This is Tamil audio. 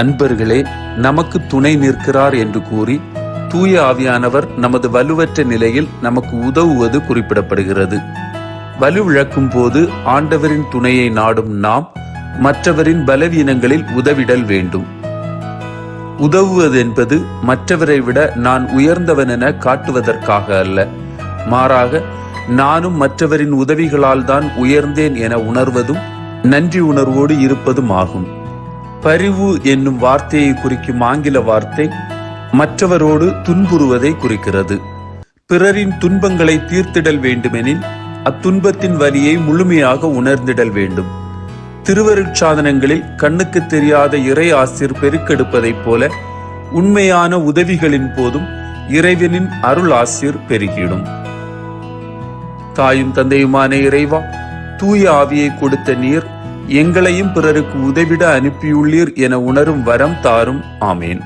அன்பர்களே நமக்கு துணை நிற்கிறார் என்று கூறி தூய ஆவியானவர் நமது வலுவற்ற நிலையில் நமக்கு உதவுவது குறிப்பிடப்படுகிறது. வலுவிழக்கும் போது ஆண்டவரின் துணையை நாடும் நாம் மற்றவரின் பலவீனங்களில் உதவிடல் வேண்டும். உதவுவது என்பது மற்றவரை விட நான் உயர்ந்தவன் என காட்டுவதற்காக அல்ல. மாறாக நானும் மற்றவரின் உதவிகளால் தான் உயர்ந்தேன் என உணர்வதும் நன்றி உணர்வோடு இருப்பதும் ஆகும். பரிவு என்னும் வார்த்தையை குறிக்கும் ஆங்கில வார்த்தை மற்றவரோடு துன்புறுவதை குறிக்கிறது. பிறரின் துன்பங்களை தீர்த்திடல் வேண்டுமெனில் அத்துன்பத்தின் வலியை முழுமையாக உணர்ந்திடல் வேண்டும். திருவருட்சாதனங்களில் கண்ணுக்கு தெரியாத இறை ஆசிர் பெருக்கெடுப்பதைப் போல உண்மையான உதவிகளின் போதும் இறைவனின் அருள் ஆசிர் பெருகிடும். தாயும் தந்தையுமான இறைவா தூய ஆவியை கொடுத்த நீர் எங்களையும் பிறருக்கு உதவிட அனுப்பியுள்ளீர் என உணரும் வரம் தாரும். ஆமேன்.